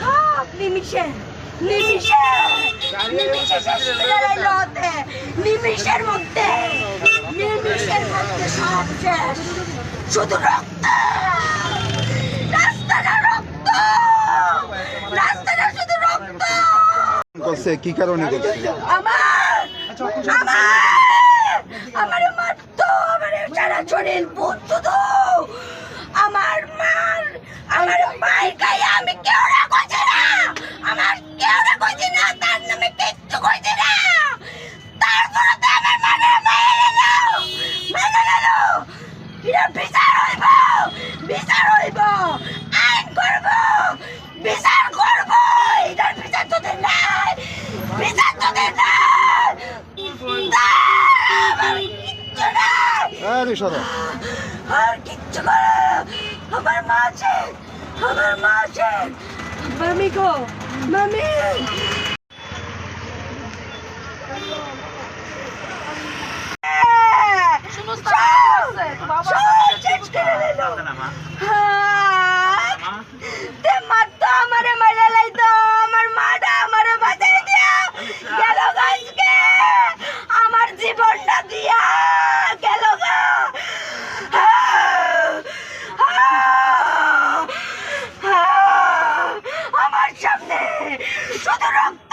সব নিমিষে নিমিষে নিমিষে শেষ করে। নিমিষের মধ্যে নিমিষের মধ্যে সব শেষ শুধু রক্ত রাস্তাটা রক্ত রাস্তাটা শুধু রক্ত করছে কি কারণে করছে আমার! আমার! আমার মারতো আমার সারা শরীর বুঝতো আমার মার আমার মায়ের গায়ে আমি কেউ রাখছি না আমার কেউ না কইছি না তার নামে কিচ্ছু কইছি না তারপরে তো আমার মানে মেরে নাও মেরে নাও এটা বিচার হইব বিচার হইব আইন করব বিচার করব এটার বিচার তোদের নাই বিচার তোদের নাই না, আমার কিচ্ছু নাই আরে সরো। আর কিচ্ছু করে আমার মা আছে। আমার মা আছে। মামি গো মামি। আমারে মারা লাইতো আমার মাটা আমারে বাঁচাই দিয়া গেল গাছকে আমার জীবনটা দিয়া গেল গা আমার সামনে শুধু রক্ত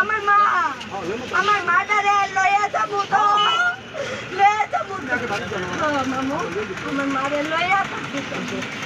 আমার মা আমার মাটারে লইয়া যাব তো মামু আমার মারে লইয়া যাব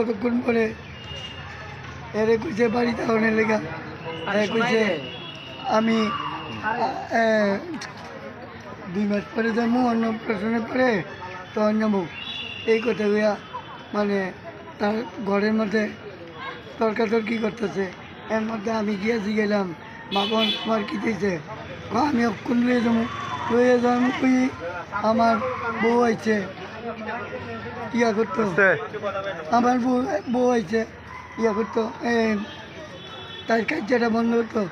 কতক্ষণ পরে? এরে কইছে বাড়ি তাহলে লেগা। এ কইছে আমি দুই মাস পরে যাব অন্য প্রশ্নে পরে তখন যাব। এই কথা হইয়া মানে তার ঘরের মধ্যে তর্কাতর্কি করতেছে। এর মধ্যে আমি গিয়েছি গেলাম বাবন তোমার কী দিয়েছে আমি অক্ষণ লয়ে যাব। লয়ে যাব আমার বউ আইছে। ইয়া করতো। আমার বউ বউ আইছে ইয়া করতো এ, তার কাজটা বন্ধ হতো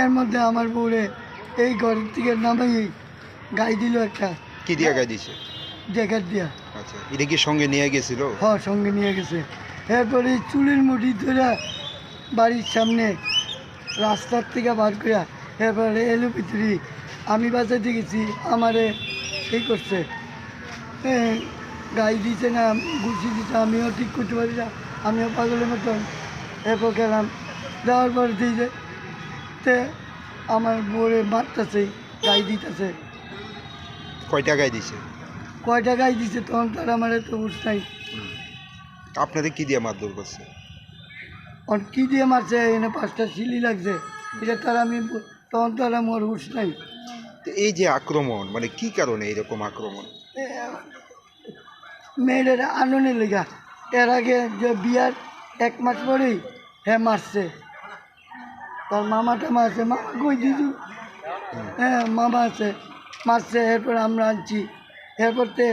এর মধ্যে আমার বউরে এই ঘরের থেকে নামাই গাই দিল একটা। কি দিয়া গাই দিছে? জ্যাকেট দিয়া। আচ্ছা এটা কি সঙ্গে নিয়ে গেছিল? হ সঙ্গে নিয়ে গেছে। এরপরে চুলের মুঠি ধরে বাড়ির সামনে রাস্তার থেকে বার করিয়া এরপরে এলো ভিতরি। আমি বাঁচাতে গেছি আমারে এই করছে। গাই দিছে না গুছি দিছে আমিও ঠিক করতে পারি না আমিও পাগলের মতন। এরপর গেলাম যাওয়ার পর দিয়েছে তে আমার বোরে মারতেছে গাই দিতেছে। কয়টা গাই দিছে? কয়টা গাই দিছে তখন তার আমার এত নাই। আপনাদের কি দিয়ে মারধর করছে? আর কি দিয়ে মারছে এনে পাঁচটা সিলি লাগছে এটা তার আমি তখন তো আর আমার হুশ নাই। তো এই যে আক্রমণ মানে কি কারণে এরকম আক্রমণ? এ, মেয়েদের আনন্দের লেগা। এর আগে যে বিয়ার এক মাস পরেই হ্যাঁ মারছে। তার মামা টামা আছে মামা কই দিদু হ্যাঁ মামা আছে। মারছে এরপর আমরা আনছি। এরপর তে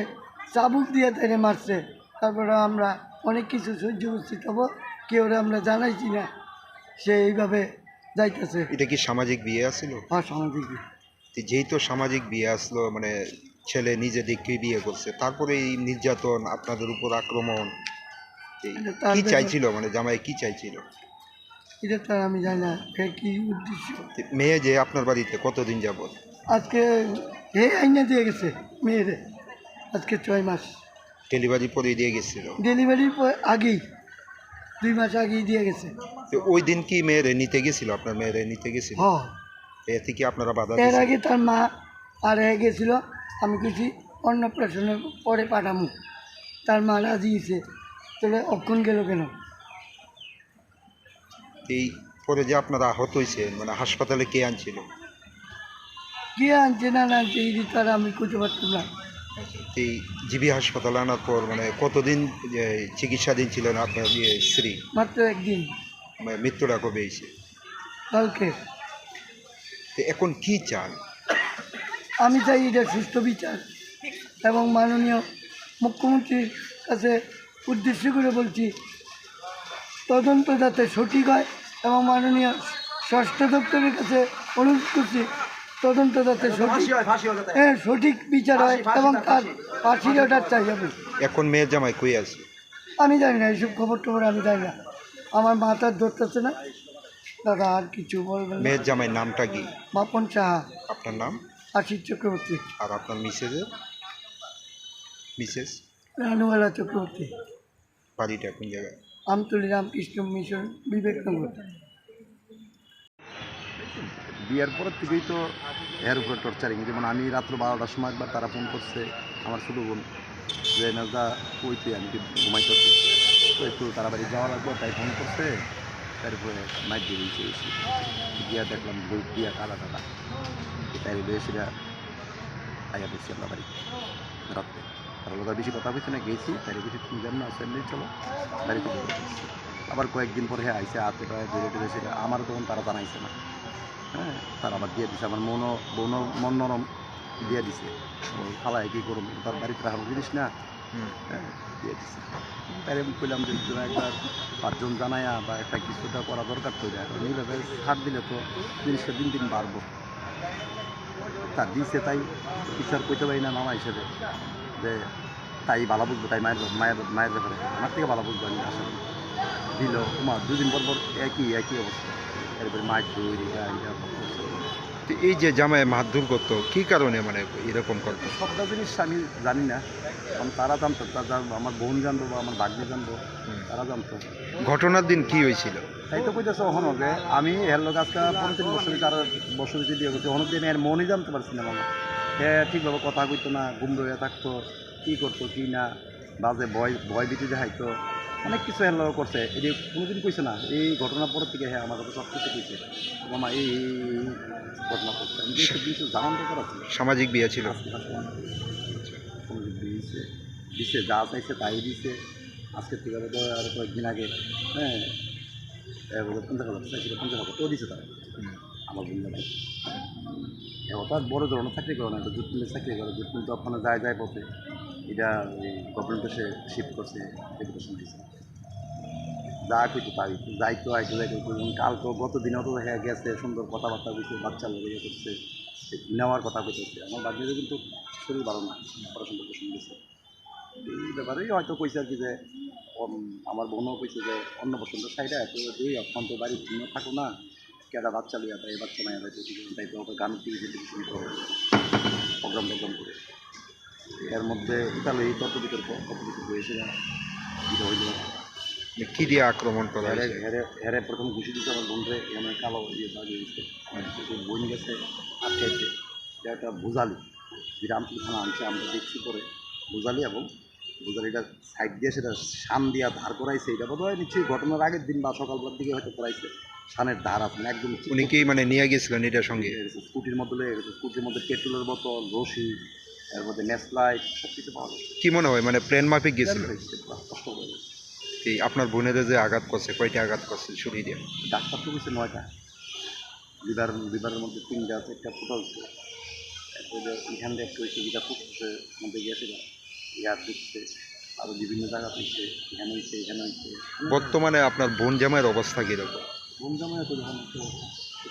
চাবুক দিয়ে তাই মারছে। তারপরে আমরা অনেক কিছু সহ্য করছি তবু কেউ আমরা জানাইছি না সে এইভাবে যাইতেছে। এটা কি সামাজিক বিয়ে আসছিল অসামাজিক তো যেই তো সামাজিক বিয়ে আসলো মানে ছেলে নিজে দেখে বিয়ে করছে। তারপরে এই নির্যাতন আপনাদের উপর আক্রমণ তার কি চাইছিল? মানে জামাই কি চাইছিল? এটা তো আর আমি জানি না কি উদ্দেশ্য। মেয়ে যে আপনার বাড়িতে কতদিন যাবত আজকে আইনা দিয়ে গেছে মেয়েরে। আজকে ছয় মাস। ডেলিভারি পরে দিয়ে গেছিল? ডেলিভারির পর আগেই দুই মাস আগেই দিয়ে গেছে। তো ওই দিন কি মেয়েরে নিতে গেছিল? আপনার মেয়েরে নিতে গেছিল? হ। এতে কি আপনারা বাধা এর আগে তার মা আর হয়ে গেছিল আমি কিছু অন্নপ্রাশনের পরে পাঠামো। তার মা রাজি হয়েছে তাহলে অক্ষণ গেল কেন? এই পরে যে আপনারা আহত হয়েছে মানে হাসপাতালে কে আনছিল? কে আনছে না না আনছে এই তার আমি করতে পারতাম না। এই জিবি হাসপাতালে আনার পর মানে কতদিন চিকিৎসাধীন ছিলেন আপনার স্ত্রী? মাত্র একদিন। মানে মৃত্যুটা কবে এসে কালকে। এখন কি চান? আমি চাই এটা সুস্থ বিচার এবং মাননীয় মুখ্যমন্ত্রীর কাছে উদ্দেশ্য করে বলছি তদন্ত যাতে সঠিক হয় এবং মাননীয় স্বাস্থ্য দপ্তরের কাছে অনুরোধ করছি তদন্ত যাতে সঠিক হ্যাঁ সঠিক বিচার হয় এবং তার ফাঁসির অর্ডার চাই আমি। এখন মেয়ের জামাই কই আছে? আমি জানি না এইসব খবর টবর আমি জানি না। আমার মাথার ধরতেছে না। দাদা আর কিছু বলবেন মেয়ের জামাই নামটা কি? বাপন সাহা। আপনার নাম? আশিস চক্রবর্তী। আর আপনার মিসেসের? মিসেস? রানুবালা চক্রবর্তী। বাড়িটা কোন জায়গায়? আমতলী রামকৃষ্ণ মিশন বিবেকনগর বিয়ের পরের থেকেই তো এর উপরে টর্চারিং যেমন আমি রাত্র বারোটার সময় একবার তারা ফোন করছে আমার ছোটো বোন যে নাজদা কই তুই? আমি কি ঘুমাইতেছি? তো একটু তাড়াতাড়ি যাওয়া লাগবে তাই ফোন করছে। তারপরে নাইট দিয়ে দিয়েছে এসে গিয়া দেখলাম বই দিয়া কালা কালা তাই সেটা আইয়া পেয়েছি আমরা বাড়ি রাত্রে। ওরা বেশি কথা বলছে না, গেছি তাই বেশি তুমি জানো না আসলে চলো। বাড়িতে দিচ্ছি। আবার কয়েকদিন পরে হ্যাঁ আইসে হাতে পায়ে ধরে ধরে সেটা আমার তখন তারা জানাইছে না। হ্যাঁ তার আবার দিয়ে দিছে, আমার মনও বোনও মন নরম দিয়ে দিছে। খালায় কী করুন তার বাড়িতে রাখার জিনিস না। তাই আমি কইলাম যে একবার পাঁচজন জানায়া বা একটা কিছুটা করা দরকার তো কারণ এইভাবে ছাড় দিলে তো জিনিসটা দিন দিন বাড়বো। তার দিছে তাই আর কইতে পারি না মামা হিসেবে যে তাই ভালো বুঝব তাই মায়ের মায়ের মায়ের ব্যাপারে। আমার থেকে ভালো বুঝব আমি আশা করি। দিল মা দুদিন পর পর একই একই অবস্থা। এরপরে মাছ দই এটা এই যে জামাই মারধর করতো কি কারণে মানে এরকম করতো? সবটা জিনিস আমি জানি না। কারণ তারা জানতো আমার বোন জানতো বা আমার ভাগ্নে জানতো তারা জানতো। ঘটনার দিন কি হয়েছিল? তাই তো কইতেছে ওখানে যে আমি হের লোক আজকে পঞ্চাশ বছরে চার বছর যে বিয়ে করছি। অনেক দিন এর মনই জানতে পারছি না বাবা। সে ঠিকভাবে কথা কইতো না গুম রয়ে থাকতো কী করতো কী না বাজে ভয় ভয় ভীতি দেখাইতো অনেক কিছু হের লোক করছে। এটি কোনোদিন কইছে না এই ঘটনার পরের থেকে হ্যাঁ আমার সব কিছু কইছে। মামা এই ঘটনা করছে। আমি কিছু জানান আছে? সামাজিক বিয়ে ছিল। দিয়েছে দিছে যা চাইছে তাই দিছে। আজকের থেকে বোধ হয় আর কয়েকদিন আগে হ্যাঁ পঞ্চাশ হাজার চাইছিল পঞ্চাশ হাজার। তো দিছে তারা। আমার বন্ধু ভাই। এবার বড় ধরনের চাকরি করে না জুট মিলে চাকরি করে। জুট মিল তো ওখানে যায় যায় পথে। এটা ওই গভর্নমেন্টে সে শিফট করছে এডুকেশন দিয়েছে যা কিছু তাই যাইতো আইতো যাইতো এবং কালকে গত দিনেও তো দেখা গেছে সুন্দর কথাবার্তা কইছে বাচ্চা লোক ইয়ে করছে। নেওয়ার কথা কইতেছে। আমার বাচ্চাদের কিন্তু শরীর ভালো না পড়াশোনা করতে শুনতেছে। এই ব্যাপারেই হয়তো কইছে আর কি যে আমার বোনও কইছে যে অন্য বসন্ত সাইডে এত দুই এখন তো বাড়ি ভিন্ন থাকো না কেটা বাচ্চা লইয়া তাই বাচ্চা মায়া যাইতে তাই তো গান টিভি টেলিভিশন করে প্রোগ্রাম টোগ্রাম করে। এর মধ্যে তাহলে এই তত বিতর্ক কত বিতর্ক হয়েছে না? এটা হইল মানে কি দিয়ে আক্রমণ করা হেরে হেরে প্রথম ঘুষি দিচ্ছে আমার বোনরে এখানে কালো ইয়ে বোন গেছে। আটকাইছে এটা একটা ভুজালি আমচুর থানা আনছে আমরা দেখছি পরে ভুজালি এবং ভুজালিটা সাইড দিয়ে সেটা সান দিয়া ধার করাইছে। এটা বোধ হয় নিশ্চয়ই ঘটনার আগের দিন বা সকালবেলার দিকে হয়তো করাইছে। সানের ধার আছে না, একদম উনি কি মানে নিয়ে গেছিলেন এটার সঙ্গে? স্কুটির মধ্যে লেগে গেছে। স্কুটির মধ্যে পেট্রোলের বোতল রশি এর মধ্যে নেসলাইট সব কিছু পাওয়া গেছে। কি মনে হয়? মানে প্লেন মাফিক গেছিল? কষ্ট গেছে। এই আপনার বোনেদের যে আঘাত করছে কয়টা আঘাত করছে দিয়ে ডাক্তার তো গেছে নয়টা। লিভার লিভারের মধ্যে তিনটা আছে একটা ফুটা তারপরে এখান থেকে একটু যেটা ফুটছে মধ্যে গিয়েছিল ইয়ার দিচ্ছে আরও বিভিন্ন জায়গা থেকে এখানে হয়েছে এখানে হয়েছে বর্তমানে আপনার বোন জামাইয়ের অবস্থা কীরকম? বন্ধু তো যখন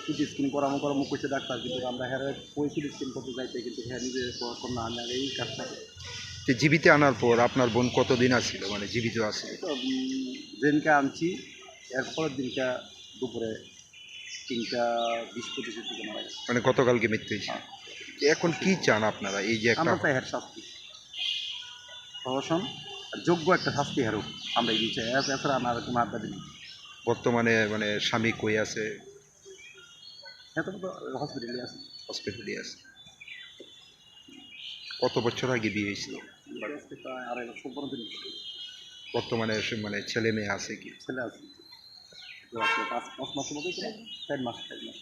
সিটি স্ক্রিন করামো করামো করছে ডাক্তার কিন্তু আমরা হ্যাঁ ওই সিটি স্ক্রিন করতে যাইতে কিন্তু হ্যাঁ নিজে না আমি আর এই কাজটা যে জীবিতে আনার পর আপনার বোন কতদিন আসছিল? মানে জীবিত উম, যেদিনকে আনছি এরপরের দিনটা দুপুরে তিনটা বিশ পঁচিশের দিকে মারা গেছে। মানে গতকালকে মৃত্যু হয়েছে। এখন কি চান আপনারা? এই যে একটা আমরা চাই শাস্তি। প্রশাসন যোগ্য একটা শাস্তি হেরুক। আমরা এই চাই। এছাড়া আমার কোনো আড্ডা দিই বর্তমানে মানে স্বামী কই আছে? তো হসপিটালে আছে। হসপিটালে আছে। কত বছর আগে বিয়ে হয়েছিল? বর্তমানে মানে ছেলে মেয়ে আছে কি? ছেলে আছে। পাঁচ পাঁচ মাসের মতোই চার মাস চার মাস